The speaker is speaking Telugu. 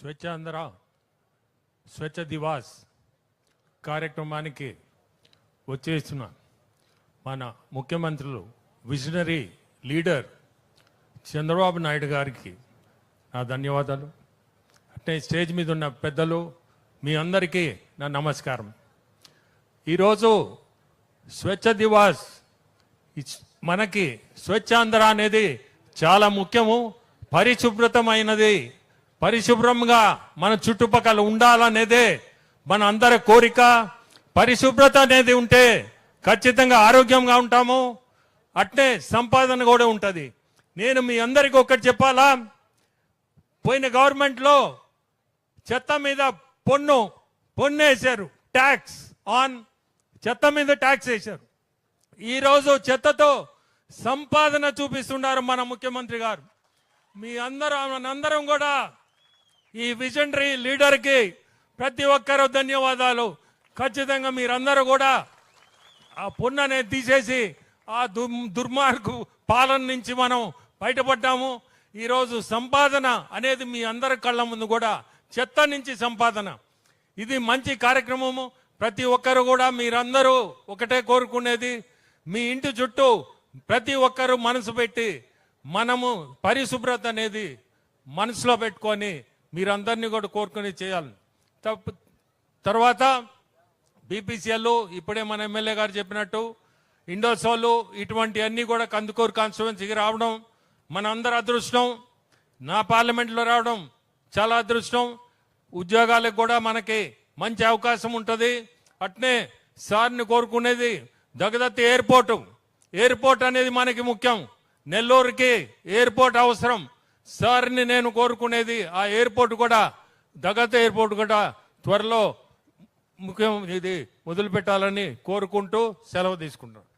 స్వచ్ఛాంధ్ర స్వచ్ఛ దివాస్ కార్యక్రమానికి వచ్చేసిన మన ముఖ్యమంత్రులు విజనరీ లీడర్ చంద్రబాబు నాయుడు గారికి నా ధన్యవాదాలు. అంటే స్టేజ్ మీద ఉన్న పెద్దలు మీ అందరికీ నా నమస్కారం. ఈరోజు స్వచ్ఛ దివాస్ మనకి స్వచ్ఛాంధ్ర అనేది చాలా ముఖ్యము పరిశుభ్రతమైనది. పరిశుభ్రంగా మన చుట్టుపక్కల ఉండాలనేదే మన అందరి కోరిక. పరిశుభ్రత అనేది ఉంటే ఖచ్చితంగా ఆరోగ్యంగా ఉంటాము. అట్నే సంపాదన కూడా ఉంటుంది. నేను మీ అందరికీ ఒకటి చెప్పాలా? పోయిన గవర్నమెంట్లో చెత్త మీద పొన్ను పొన్ను వేశారు. ట్యాక్స్ ఆన్ చెత్త మీద ట్యాక్స్ వేశారు. ఈరోజు చెత్తతో సంపాదన చూపిస్తున్నారు మన ముఖ్యమంత్రి గారు. మీ అందరం మనందరం కూడా ఈ విజనరీ లీడర్కి ప్రతి ఒక్కరూ ధన్యవాదాలు. ఖచ్చితంగా మీరందరూ కూడా ఆ పుణ్య తీసేసి ఆ దు దుర్మార్గు పాలన నుంచి మనం బయటపడ్డాము. ఈరోజు సంపాదన అనేది మీ అందరి కళ్ళ ముందు కూడా చెత్త నుంచి సంపాదన. ఇది మంచి కార్యక్రమము. ప్రతి ఒక్కరు కూడా మీరందరూ ఒకటే కోరుకునేది మీ ఇంటి చుట్టూ ప్రతి ఒక్కరూ మనసు పెట్టి మనము పరిశుభ్రత అనేది మనసులో పెట్టుకొని మీరందరినీ కూడా కోరుకుని చేయాలి తర్వాత బీపీసీఎల్ ఇప్పుడే మన ఎమ్మెల్యే గారు చెప్పినట్టు ఇండోసోలు ఇటువంటి అన్ని కూడా కందుకూరు కాన్స్టిట్యువెన్సీకి రావడం మన అందరి అదృష్టం. నా పార్లమెంట్లో రావడం చాలా అదృష్టం. ఉద్యోగాలకు కూడా మనకి మంచి అవకాశం ఉంటుంది. అట్నే సార్ని కోరుకునేది దగదత్తి ఎయిర్పోర్టు. ఎయిర్పోర్ట్ అనేది మనకి ముఖ్యం. నెల్లూరుకి ఎయిర్పోర్ట్ అవసరం. సార్ని నేను కోరుకునేది ఆ ఎయిర్పోర్ట్ కూడా దగత్ ఎయిర్పోర్ట్ కూడా త్వరలో ముఖ్యం ఇది మొదలు పెట్టాలని కోరుకుంటూ సెలవు తీసుకుంటాను